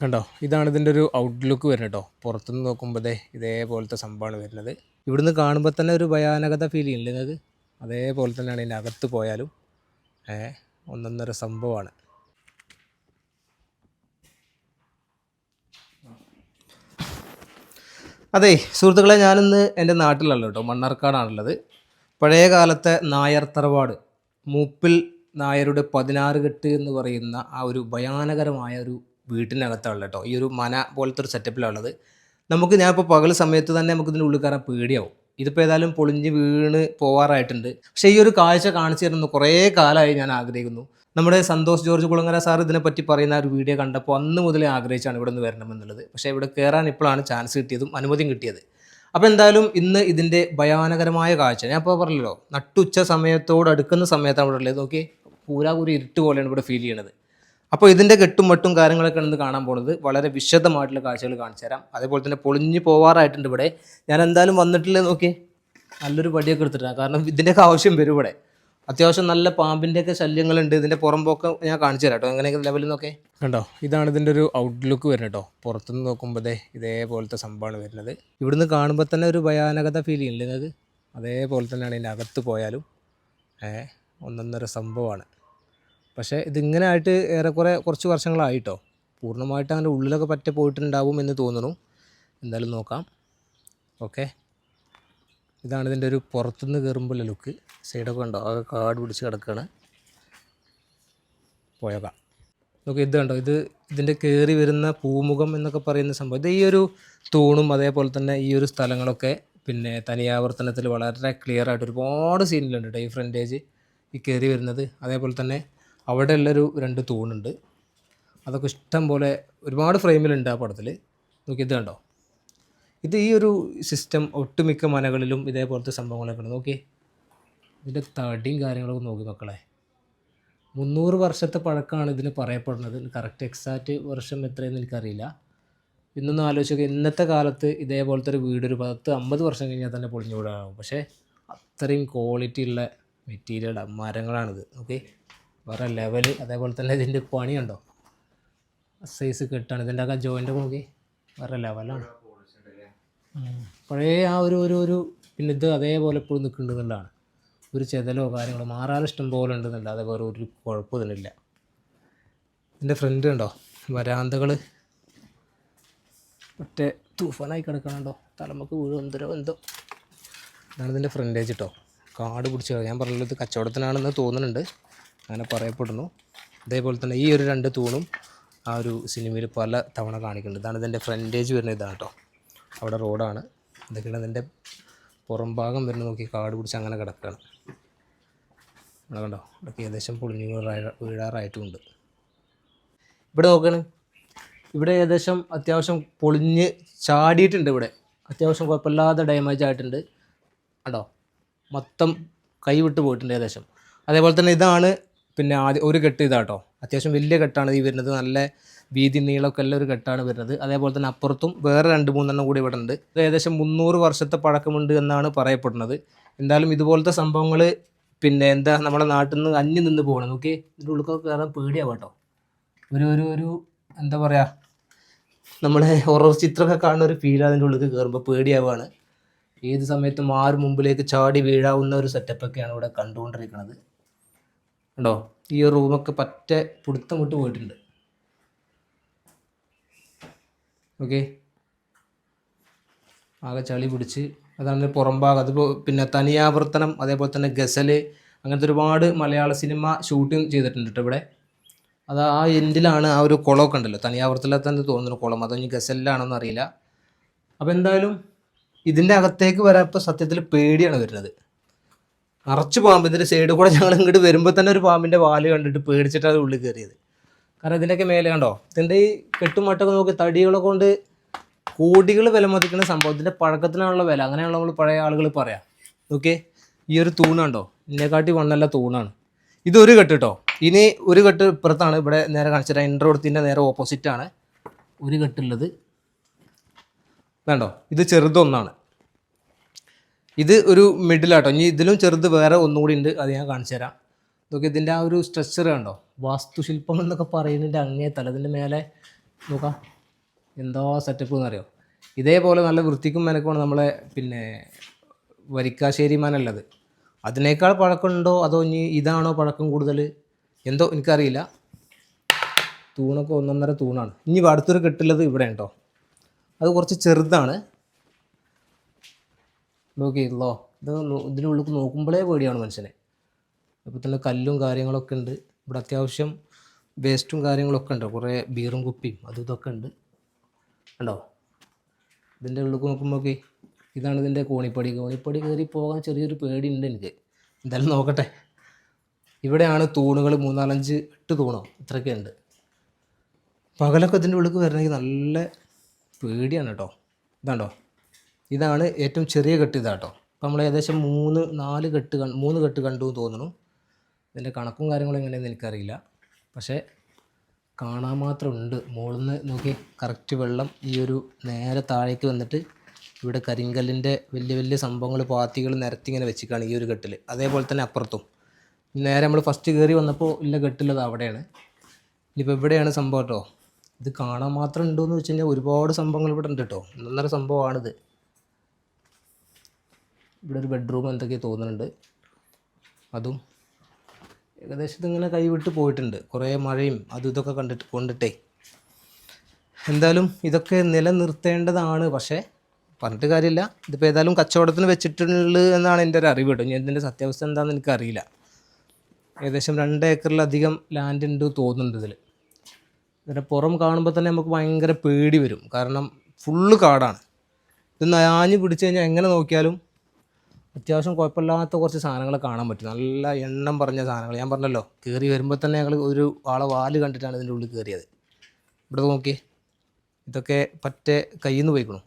കണ്ടോ? ഇതാണ് ഇതിന്റെ ഒരു ഔട്ട്ലുക്ക് വരുന്നത് കേട്ടോ. പുറത്തുനിന്ന് നോക്കുമ്പോഴേ ഇതേപോലത്തെ സംഭവമാണ് വരുന്നത്. ഇവിടുന്ന് കാണുമ്പോൾ തന്നെ ഒരു ഭയാനകത ഫീൽ ചെയ്യുന്നില്ല നിങ്ങൾക്ക് അതേപോലെ തന്നെയാണ് ഇതിന്റെ അകത്ത് പോയാലും ഒന്നൊന്നര സംഭവമാണ്. അതെ സുഹൃത്തുക്കളെ ഞാനിന്ന് എന്റെ നാട്ടിലല്ല കേട്ടോ മണ്ണാർക്കാടാണുള്ളത്. പഴയ കാലത്തെ നായർ തറവാട് മൂപ്പിൽ നായരുടെ പതിനാറ് കെട്ട് എന്ന് പറയുന്ന ആ ഒരു ഭയാനകരമായ ഒരു വീട്ടിനകത്താണ് കേട്ടോ. ഈ ഒരു മന പോലത്തെ ഒരു സെറ്റപ്പിലാണുള്ളത് നമുക്ക് ഞാൻ ഇപ്പോൾ പകൽ സമയത്ത് തന്നെ നമുക്ക് ഇതിന്റെ ഉള്ളിൽ കയറാൻ പേടിയാവും. ഇതിപ്പോൾ ഏതായാലും പൊളിഞ്ഞ് വീണ് പോവാറായിട്ടുണ്ട്. പക്ഷേ ഈ ഒരു കാഴ്ച കാണിച്ചു തരുന്ന കുറേ കാലമായി ഞാൻ ആഗ്രഹിക്കുന്നു. നമ്മുടെ സന്തോഷ് ജോർജ് കുളങ്ങര സാർ ഇതിനെപ്പറ്റി പറയുന്ന ഒരു വീഡിയോ കണ്ടപ്പോൾ അന്ന് മുതലേ ആഗ്രഹിച്ചാണ് ഇവിടെ നിന്ന് വരണമെന്നുള്ളത് പക്ഷേ ഇവിടെ കയറാൻ ഇപ്പോഴാണ് ചാൻസ് കിട്ടിയതും അനുമതിയും കിട്ടിയത്. അപ്പോൾ എന്തായാലും ഇന്ന് ഇതിന്റെ ഭയാനകരമായ കാഴ്ച. ഞാൻ ഇപ്പോൾ പറഞ്ഞല്ലോ നട്ടുച്ച സമയത്തോട് അടുക്കുന്ന സമയത്താണ് ഇവിടെ ഉള്ളത്. നോക്കി പൂരാ ഒരു ഇരുട്ട് പോലെയാണ് ഇവിടെ ഫീൽ ചെയ്യണത്. അപ്പോൾ ഇതിന്റെ കെട്ടും മട്ടും കാര്യങ്ങളൊക്കെ ഇന്ന് കാണാൻ പോകുന്നത് വളരെ വിശദമായിട്ടുള്ള കാഴ്ചകൾ കാണിച്ചു തരാം. അതേപോലെ തന്നെ പൊളിഞ്ഞു പോവാറായിട്ടുണ്ട് ഇവിടെ. ഞാൻ എന്തായാലും വന്നിട്ടില്ലേ നോക്കി. നല്ലൊരു പടിയൊക്കെ എടുത്തിട്ടാണ് കാരണം ഇതിന്റെയൊക്കെ ആവശ്യം വരും ഇവിടെ. അത്യാവശ്യം നല്ല പാമ്പിന്റെയൊക്കെ ശല്യങ്ങളുണ്ട്. ഇതിന്റെ പുറമ്പൊക്കെ ഞാൻ കാണിച്ചു തരാം കേട്ടോ. എങ്ങനെയൊക്കെ ലെവലിൽ നോക്കേ. കണ്ടോ? ഇതാണ് ഇതിന്റെ ഒരു ഔട്ട്ലുക്ക് വരുന്നത് കേട്ടോ. പുറത്തുനിന്ന് നോക്കുമ്പോഴേ ഇതേപോലത്തെ സംഭവമാണ് വരുന്നത്. ഇവിടുന്ന് കാണുമ്പോൾ തന്നെ ഒരു ഭയാനകത ഫീൽ ചെയ്യുന്നില്ല നിങ്ങൾക്ക്. അതേപോലെ തന്നെയാണ് ഇതിന്റെ അകത്ത് പോയാലും ഒന്നൊന്നര സംഭവമാണ്. പക്ഷേ ഇതിങ്ങനെ ആയിട്ട് ഏറെക്കുറെ കുറച്ച് വർഷങ്ങളായിട്ടോ. പൂർണമായിട്ട് അങ്ങനെ ഉള്ളിലൊക്കെ പറ്റി പോയിട്ടുണ്ടാവും എന്ന് തോന്നുന്നു. എന്തായാലും നോക്കാം. ഓക്കെ. ഇതാണ് ഇതിന്റെ ഒരു പുറത്തുനിന്ന് കയറുമ്പോഴുള്ള ലുക്ക്. സൈഡൊക്കെ ഉണ്ടോ ആകെ കാട് പിടിച്ച് കിടക്കുകയാണ് പോയേക്കാം. നോക്കി ഇത് കണ്ടോ? ഇത് ഇതിന്റെ കയറി വരുന്ന പൂമുഖം എന്നൊക്കെ പറയുന്ന സംഭവം. ഇത് ഈ ഒരു തൂണും അതേപോലെ തന്നെ ഈ ഒരു സ്ഥലങ്ങളൊക്കെ പിന്നെ തനിയാവർത്തനത്തിൽ വളരെ ക്ലിയർ ആയിട്ട് ഒരുപാട് സീനിലുണ്ട് കേട്ടോ ഈ ഫ്രണ്ടേജ് ഈ കയറി വരുന്നത്. അതേപോലെ തന്നെ അവിടെ ഉള്ളൊരു രണ്ട് തൂണുണ്ട്. അതൊക്കെ ഇഷ്ടം പോലെ ഒരുപാട് ഫ്രെയിമിലുണ്ട് ആ പടത്തിൽ. നോക്കി ഇത് കണ്ടോ? ഇത് ഈ ഒരു സിസ്റ്റം ഒട്ടുമിക്ക മനകളിലും ഇതേപോലത്തെ സംഭവങ്ങളൊക്കെ ഉണ്ട്. നോക്കി ഇതിന്റെ തടിയും കാര്യങ്ങളൊക്കെ നോക്കി മക്കളെ. മുന്നൂറ് വർഷത്തെ പഴക്കമാണ് ഇതിന് പറയപ്പെടുന്നത്. കറക്റ്റ് എക്സാക്റ്റ് വർഷം എത്രയെന്ന് എനിക്കറിയില്ല. ഇന്നൊന്ന് ആലോചിക്കുക ഇന്നത്തെ കാലത്ത് ഇതേപോലത്തെ ഒരു വീട് പത്ത് അമ്പത് വർഷം കഴിഞ്ഞാൽ തന്നെ പൊളിഞ്ഞു വിടാനാവും പക്ഷേ അത്രയും ക്വാളിറ്റി ഉള്ള മെറ്റീരിയലാണ് മരങ്ങളാണിത് ഓക്കെ വേറെ ലെവൽ അതേപോലെ തന്നെ ഇതിന്റെ പണിയുണ്ടോ? സൈസ് കെട്ടാണ്. ഇതിന്റെ ഒക്കെ ജോയിന്റ് നോക്കി. വേറെ ലെവലാണ്. പഴയ ആ ഒരു ഒരു ഒരു പിന്നെ ഇത് അതേപോലെ ഇപ്പോഴും നിൽക്കുന്നുണ്ടെന്നുള്ളതാണ്. ഒരു ചെതലോ കാര്യങ്ങളോ മാറാൻ ഇഷ്ടം പോലെ ഉണ്ടെന്നല്ല അതേപോലെ ഒരു കുഴപ്പമൊന്നും ഇല്ല ഇതിന്റെ ഫ്രണ്ട് ഉണ്ടോ? വരാന്തകൾ മറ്റേ തൂഫാനായി കിടക്കണുണ്ടോ? തലമുക്ക് വീഴും എന്തോ ഇതാണ് ഇതിന്റെ ഫ്രണ്ടേജ് കേട്ടോ കാട് പിടിച്ച് ഞാൻ പറഞ്ഞത് കച്ചവടത്തിനാണെന്ന് തോന്നുന്നുണ്ട്. അങ്ങനെ പറയപ്പെടുന്നു. അതേപോലെ തന്നെ ഈ ഒരു രണ്ട് തൂണും ആ ഒരു സിനിമയിൽ പല തവണ കാണിക്കുന്നുണ്ട്. ഇതാണ് ഇതിന്റെ ഫ്രണ്ടേജ് വരുന്ന ഇതാണ് കേട്ടോ അവിടെ റോഡാണ് ഇതൊക്കെയാണ് ഇതിന്റെ പുറം ഭാഗം വരുന്ന നോക്കി കാട് പിടിച്ച് അങ്ങനെ കിടക്കുകയാണ് ഇവിടെ കണ്ടോ? ഇതൊക്കെ ഏകദേശം പൊളിഞ്ഞു വീഴാ- വീഴാറായിട്ടുമുണ്ട് ഇവിടെ നോക്കുകയാണ് ഇവിടെ ഏകദേശം അത്യാവശ്യം പൊളിഞ്ഞ് ചാടിയിട്ടുണ്ട് ഇവിടെ. അത്യാവശ്യം കുഴപ്പമില്ലാതെ ഡാമേജ് ആയിട്ടുണ്ട്. കണ്ടോ? മൊത്തം കൈവിട്ട് പോയിട്ടുണ്ട് ഏകദേശം. അതേപോലെ തന്നെ ഇതാണ് പിന്നെ ആദ്യം ഒരു കെട്ട് ഇതാട്ടോ. അത്യാവശ്യം വലിയ കെട്ടാണ് ഈ വരുന്നത്. നല്ല വീതി നീളമൊക്കെ ഉള്ള ഒരു കെട്ടാണ് വരുന്നത്. അതേപോലെ തന്നെ അപ്പുറത്തും വേറെ രണ്ട് മൂന്നെണ്ണം കൂടി ഇവിടെ ഉണ്ട്. ഇത് ഏകദേശം മുന്നൂറ് വർഷത്തെ പഴക്കമുണ്ട് എന്നാണ് പറയപ്പെടുന്നത്. എന്തായാലും ഇതുപോലത്തെ സംഭവങ്ങൾ പിന്നെ എന്താ നമ്മുടെ നാട്ടിൽ നിന്ന് അന്യം നിന്ന് പോകണം. നോക്കി ഇതിന്റെ ഉള്ളിലൊക്കെ കയറാൻ പേടിയാവും കേട്ടോ. ഒരു ഒരു ഒരു എന്താ പറയുക നമ്മളെ ഹൊറർ ചിത്രമൊക്കെ കാണുന്ന ഒരു ഫീൽ അതിന്റെ ഉള്ളിൽ കയറുമ്പോൾ പേടിയാവാണ്. ഏത് സമയത്തും ആറ് മുമ്പിലേക്ക് ചാടി വീഴാവുന്ന ഒരു സെറ്റപ്പൊക്കെയാണ് ഇവിടെ കണ്ടുകൊണ്ടിരിക്കുന്നത്. ഉണ്ടോ? ഈ റൂമൊക്കെ പറ്റ പിടുത്തം വിട്ട് പോയിട്ടുണ്ട്. ഓക്കെ ആകെ ചളി പിടിച്ച്. അതാണ് പുറം ഭാഗം. അതിപ്പോൾ പിന്നെ തനിയാവർത്തനം അതേപോലെ തന്നെ ഗസൽ അങ്ങനത്തെ ഒരുപാട് മലയാള സിനിമ ഷൂട്ടിങ് ചെയ്തിട്ടുണ്ട് കേട്ടോ ഇവിടെ. അത് ആ എൻഡിലാണ് ആ ഒരു കുളമൊക്കെ ഉണ്ടല്ലോ. തനിയാവർത്തനത്തിൽ തന്നെ തോന്നുന്നു കുളം. അതോ ഇനി ഗസലിലാണെന്ന് അറിയില്ല. അപ്പോൾ എന്തായാലും ഇതിന്റെ അകത്തേക്ക് വരാൻ ഇപ്പോൾ സത്യത്തിൽ പേടിയാണ് വരുന്നത്. നിറച്ച് പാമ്പ് സൈഡിൽ കൂടെ ഞങ്ങൾ ഇങ്ങോട്ട് വരുമ്പോൾ തന്നെ ഒരു പാമ്പിന്റെ വാൽ കണ്ടിട്ട് പേടിച്ചിട്ടാണ് ഉള്ളിൽ കയറിയത് കാരണം ഇതിന്റെയൊക്കെ മേലെ കണ്ടോ? ഇതിന്റെ ഈ കെട്ടുമട്ടൊക്കെ നോക്കി തടികളെ കൊണ്ട് കോടികൾ വില മതിക്കുന്ന സംഭവം. ഇതിന്റെ പഴക്കത്തിനുള്ള വില. അങ്ങനെയുള്ള നമ്മൾ പഴയ ആളുകൾ പറയാം. ഓക്കെ ഈ ഒരു തൂണുണ്ടോ ഇതിനെക്കാട്ടി വണ്ണല്ല തൂണാണ്. ഇതൊരു കെട്ട് കേട്ടോ ഇനി ഒരു കെട്ട് ഇപ്പുറത്താണ്. ഇവിടെ നേരെ കാണിച്ചിട്ട് എന്റെ അടുത്തിന്റെ നേരെ ഓപ്പോസിറ്റാണ് ഒരു കെട്ടുള്ളത്. വേണ്ടോ ഇത് ചെറുതൊന്നാണ്. ഇത് ഒരു മിഡിലാട്ടോ ഇനി ഇതിലും ചെറുത് വേറെ ഒന്നുകൂടി ഉണ്ട് അത് ഞാൻ കാണിച്ചു തരാം. നോക്കി ഇതിന്റെ ആ ഒരു സ്ട്രക്ചർ കണ്ടോ? വാസ്തുശില്പം എന്നൊക്കെ പറയുന്നതിന്റെ അങ്ങേ തല ഇതിന്റെ മേലെ നോക്കാം. എന്തോ സെറ്റപ്പ് എന്നറിയോ? ഇതേപോലെ നല്ല വൃത്തിക്കും മെനക്കുമാണ് നമ്മളെ പിന്നെ വരിക്കാശ്ശേരി മാനുള്ളത് അതിനേക്കാൾ പഴക്കമുണ്ടോ അതോ ഇനി ഇതാണോ പഴക്കം കൂടുതൽ എന്തോ എനിക്കറിയില്ല. തൂണൊക്കെ ഒന്നൊന്നര തൂണാണ്. ഇനി അടുത്തൊരു കെട്ടുള്ളത് ഇവിടെ ഉണ്ടോ അത് കുറച്ച് ചെറുതാണ്. നോക്കിയല്ലോ ഇത് നോ- ഇതിനുള്ളിൽ നോക്കുമ്പോഴേ പേടിയാണ് മനുഷ്യനെ. അപ്പോൾ തന്നെ കല്ലും കാര്യങ്ങളൊക്കെ ഉണ്ട്. ഇവിടെ അത്യാവശ്യം വേസ്റ്റും കാര്യങ്ങളൊക്കെ ഉണ്ട്. കുറേ ബീറും കുപ്പിയും അതും ഇതൊക്കെ ഉണ്ട്. കണ്ടോ? ഇതിന്റെ ഉള്ളിൽ നോക്കുമ്പോൾ ഇതാണ് ഇതിന്റെ കോണിപ്പടി. കോണിപ്പടി കയറി പോകാൻ ചെറിയൊരു പേടിയുണ്ട് എനിക്ക്. എന്തായാലും നോക്കട്ടെ. ഇവിടെയാണ് തൂണുകൾ മൂന്നാലഞ്ച് എട്ട് തൂണോ? ഇത്രയൊക്കെ ഉണ്ട്. പകലൊക്കെ ഇതിന്റെ ഉള്ളിൽ വരണമെങ്കിൽ നല്ല പേടിയാണ് കേട്ടോ. ഇതാണ്ടോ? ഇതാണ് ഏറ്റവും ചെറിയ കെട്ട് ഇതാട്ടോ. അപ്പോൾ നമ്മൾ ഏകദേശം മൂന്ന് നാല് കെട്ട് മൂന്ന് കെട്ട് കണ്ടു എന്ന് തോന്നുന്നു. ഇതിന്റെ കണക്കും കാര്യങ്ങളും എങ്ങനെയെന്ന് എനിക്കറിയില്ല. പക്ഷേ കാണാൻ മാത്രം ഉണ്ട്. മുകളിൽ നിന്ന് നോക്കി കറക്റ്റ് വെള്ളം ഈ ഒരു നേരെ താഴേക്ക് വന്നിട്ട് ഇവിടെ കരിങ്കല്ലിന്റെ വലിയ വലിയ സംഭവങ്ങൾ പാത്തികൾ നിരത്തി ഇങ്ങനെ വെച്ചിക്കാണ് ഈ ഒരു കെട്ടിൽ അതേപോലെ തന്നെ അപ്പുറത്തും. നേരെ നമ്മൾ ഫസ്റ്റ് കയറി വന്നപ്പോൾ ഇല്ല കെട്ടുള്ളത് അവിടെയാണ്. ഇനിയിപ്പോൾ ഇവിടെയാണ് സംഭവം കേട്ടോ. ഇത് കാണാൻ മാത്രം ഉണ്ടോയെന്ന് വെച്ച് കഴിഞ്ഞാൽ ഒരുപാട് സംഭവങ്ങൾ ഇവിടെ ഉണ്ട് കേട്ടോ. നല്ലൊരു സംഭവമാണിത്. ഇവിടെ ഒരു ബെഡ്റൂം എന്തൊക്കെയോ തോന്നുന്നുണ്ട്. അതും ഏകദേശം ഇതിങ്ങനെ കൈവിട്ട് പോയിട്ടുണ്ട്. കുറേ മഴയും അതും ഇതൊക്കെ കണ്ടിട്ട് കൊണ്ടിട്ടേ. എന്തായാലും ഇതൊക്കെ നിലനിർത്തേണ്ടതാണ്. പക്ഷേ പറഞ്ഞിട്ട് കാര്യമില്ല. ഇതിപ്പോൾ ഏതായാലും കച്ചവടത്തിന് വെച്ചിട്ടുള്ളത് എന്നാണ് എന്റെ ഒരു അറിവ് കേട്ടോ. ഞാൻ ഇതിന്റെ സത്യാവസ്ഥ എന്താണെന്ന് എനിക്കറിയില്ല. ഏകദേശം രണ്ട് ഏക്കറിലധികം ലാൻഡ് ഉണ്ട് തോന്നുന്നുണ്ട് ഇതിൽ ഇതിന്റെ പുറം കാണുമ്പോൾ തന്നെ നമുക്ക് ഭയങ്കര പേടി വരും. കാരണം ഫുള്ള് കാടാണ്. ഇത് നയാഞ്ഞ് പിടിച്ചു കഴിഞ്ഞാൽ എങ്ങനെ നോക്കിയാലും അത്യാവശ്യം കുഴപ്പമില്ലാത്ത കുറച്ച് സാധനങ്ങൾ കാണാൻ പറ്റും. നല്ല എണ്ണം പറഞ്ഞ സാധനങ്ങൾ. ഞാൻ പറഞ്ഞല്ലോ കയറി വരുമ്പോൾ തന്നെ ഞങ്ങൾ ഒരു ആളെ വാൽ കണ്ടിട്ടാണ് ഇതിന്റെ ഉള്ളിൽ കയറിയത് ഇവിടെ നോക്കി ഇതൊക്കെ പറ്റേ കയ്യിൽ നിന്ന് പോയിക്കണു.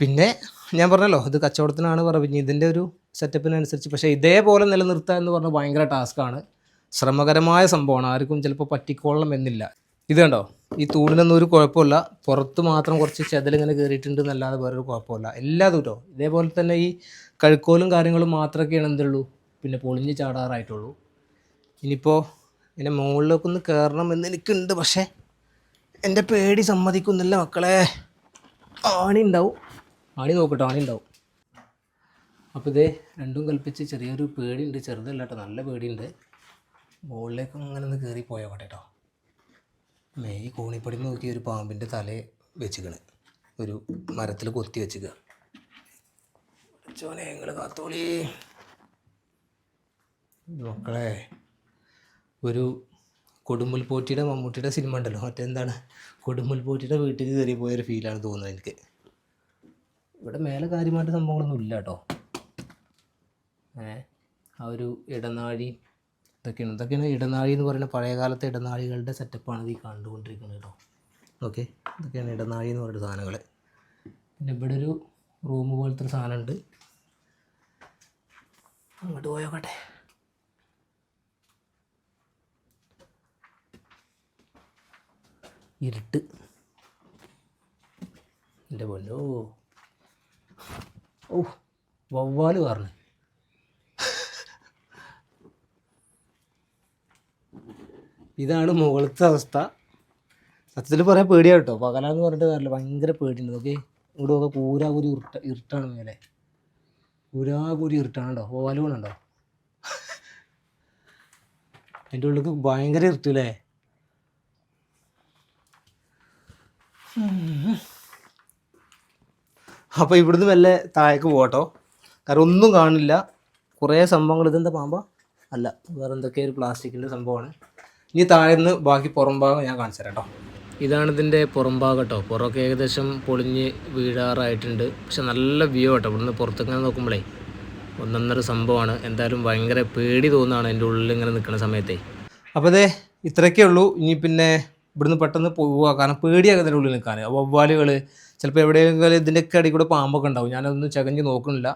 പിന്നെ ഞാൻ പറഞ്ഞല്ലോ ഇത് കച്ചവടത്തിനാണ് പറഞ്ഞത്. ഇതിന്റെ ഒരു സെറ്റപ്പിനനുസരിച്ച് പക്ഷേ ഇതേപോലെ നിലനിർത്തുക എന്ന് പറഞ്ഞാൽ ഭയങ്കര ടാസ്ക്കാണ്. ശ്രമകരമായ സംഭവമാണ്. ആർക്കും ചിലപ്പോൾ പറ്റിക്കോളണം എന്നില്ല ഇത് കണ്ടോ? ഈ തൂണിനൊന്നും ഒരു കുഴപ്പമില്ല. പുറത്ത് മാത്രം കുറച്ച് ചെതലിങ്ങനെ കയറിയിട്ടുണ്ട് എന്നല്ലാതെ വേറൊരു കുഴപ്പമില്ല. എല്ലാ ദൂരവും ഇതേപോലെ തന്നെ ഈ കഴുക്കോലും കാര്യങ്ങളും മാത്രമൊക്കെയാണ് എന്തുള്ളൂ? പിന്നെ പൊളിഞ്ഞ് ചാടാറായിട്ടുള്ളൂ. ഇനിയിപ്പോൾ ഇതിന്റെ മുകളിലേക്ക് ഒന്ന് കയറണം എന്ന് എനിക്കുണ്ട്. പക്ഷേ എന്റെ പേടി സമ്മതിക്കുന്നില്ല മക്കളെ. ആണി ഉണ്ടാവും. ആണി നോക്കട്ടോ ആണി ഉണ്ടാവും. അപ്പോൾ ഇതേ രണ്ടും കൽപ്പിച്ച് ചെറിയൊരു പേടിയുണ്ട്. ചെറുതല്ല കേട്ടോ നല്ല പേടിയുണ്ട്. മുകളിലേക്ക് അങ്ങനെ ഒന്ന് കയറി പോയോട്ടെ കേട്ടോ. മെയ് കോണിപ്പടി നോക്കി ഒരു പാമ്പിന്റെ തല വെച്ചിക്കണ്. ഒരു മരത്തിൽ കൊത്തി കാത്തോളി. മക്കളെ ഒരു കൊടുമ്പുൽ പോറ്റിയുടെ മമ്മൂട്ടിയുടെ സിനിമ ഉണ്ടല്ലോ. മറ്റെന്താണ്? കൊടുമ്പുൽ പോറ്റിയുടെ വീട്ടിൽ കയറി പോയൊരു ഫീലാണ് തോന്നുന്നത് എനിക്ക്. ഇവിടെ മേലെ കാര്യമായിട്ട് സംഭവങ്ങളൊന്നും ഇല്ല കേട്ടോ. ഏ ആ ഒരു ഇടനാഴി ഇതൊക്കെയാണ്. ഇതൊക്കെയാണ് ഇടനാഴി എന്ന് പറയുന്ന പഴയ കാലത്തെ ഇടനാഴികളുടെ സെറ്റപ്പാണ് ഈ കണ്ടുകൊണ്ടിരിക്കുന്നത് കേട്ടോ. ഓക്കെ ഇതൊക്കെയാണ് ഇടനാഴി എന്ന് പറയുന്ന സാധനങ്ങൾ പിന്നെ ഇവിടെ ഒരു റൂം പോലത്തെ ഒരു സാധനമുണ്ട്. അങ്ങോട്ട് പോയോക്കട്ടെ ഇരുട്ട്. എന്റെ പൊന്നോ. ഓ വവ്വാൽ പറഞ്ഞു ഇതാണ് മുകളിലത്തെ അവസ്ഥ. സത്യത്തിൽ പറയാൻ പേടിയാണ് കേട്ടോ. പകലാന്ന് പറഞ്ഞിട്ട് കാര്യമില്ല. ഭയങ്കര പേടിയുണ്ട്. നോക്കി ഇവിടെ ഒക്കെ കൂരാകൂരി ഇരുട്ട ഇരുട്ടാണ് മേലെ. കൂരാകൂരി ഇരുട്ടാണ് കേട്ടോ. ഓലൂണുണ്ടോ അതിന്റെ ഉള്ളിൽ ഭയങ്കര ഇരുട്ടില്ലേ അപ്പോൾ ഇവിടുന്ന് മെല്ലെ താഴേക്ക് പോകട്ടോ കാരണം ഒന്നും കാണില്ല. കുറേ സംഭവങ്ങൾ. ഇതെന്താ പാമ്പ? അല്ല വേറെ എന്തൊക്കെയൊരു പ്ലാസ്റ്റിക്കിന്റെ സംഭവമാണ്. ഇനി താഴെ നിന്ന് ബാക്കി പുറം ഭാഗം ഞാൻ കാണിച്ചു തരാം കേട്ടോ. ഇതാണ് ഇതിന്റെ പുറം ഭാഗം കേട്ടോ. പുറമൊക്കെ ഏകദേശം പൊളിഞ്ഞ് വീഴാറായിട്ടുണ്ട്. പക്ഷെ നല്ല വ്യൂ കേട്ടോ ഇവിടുന്ന് പുറത്തേക്ക് നോക്കുമ്പോഴേ ഒന്നൊന്നര സംഭവമാണ്. എന്തായാലും ഭയങ്കര പേടി തോന്നുകയാണ് എന്റെ ഉള്ളിൽ ഇങ്ങനെ നിൽക്കുന്ന സമയത്തേ. അപ്പോൾ അതെ ഇത്രയൊക്കെ ഉള്ളൂ. ഇനി പിന്നെ ഇവിടുന്ന് പെട്ടെന്ന് പോവുക കാരണം പേടിയാകുന്ന ഉള്ളിൽ നിൽക്കാൻ. വവ്വാലുകൾ ചിലപ്പോൾ എവിടെയെങ്കിലും ഇതിന്റെയൊക്കെ അടി കൂടെ പാമ്പൊക്കെ ഉണ്ടാവും. ഞാനതൊന്നും ചകഞ്ഞ് നോക്കുന്നില്ല.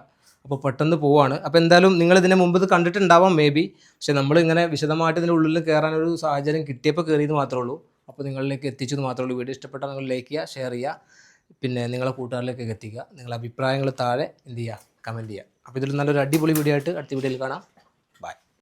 അപ്പോൾ പെട്ടെന്ന് പോവാണ്. അപ്പോൾ എന്തായാലും നിങ്ങൾ ഇതിന് മുമ്പ് ഇത് കണ്ടിട്ടുണ്ടാവാം മേ ബി പക്ഷെ നമ്മൾ ഇങ്ങനെ വിശദമായിട്ട് ഇതിന്റെ ഉള്ളിൽ കയറാനൊരു സാഹചര്യം കിട്ടിയപ്പോൾ കയറിയത് മാത്രമേ ഉള്ളൂ. അപ്പോൾ നിങ്ങളിലേക്ക് എത്തിച്ചത് മാത്രമേ ഉള്ളൂ. വീഡിയോ ഇഷ്ടപ്പെട്ടാൽ നിങ്ങൾ ലൈക്ക് ചെയ്യുക ഷെയർ ചെയ്യുക. പിന്നെ നിങ്ങളെ കൂട്ടുകാരിലേക്ക് എത്തിക്കുക. നിങ്ങളുടെ അഭിപ്രായങ്ങൾ താഴെ എന്ത് ചെയ്യുക കമന്റ് ചെയ്യുക. അപ്പോൾ ഇതിൽ നല്ലൊരു അടിപൊളി വീഡിയോ ആയിട്ട് അടുത്ത വീഡിയോയിൽ കാണാം.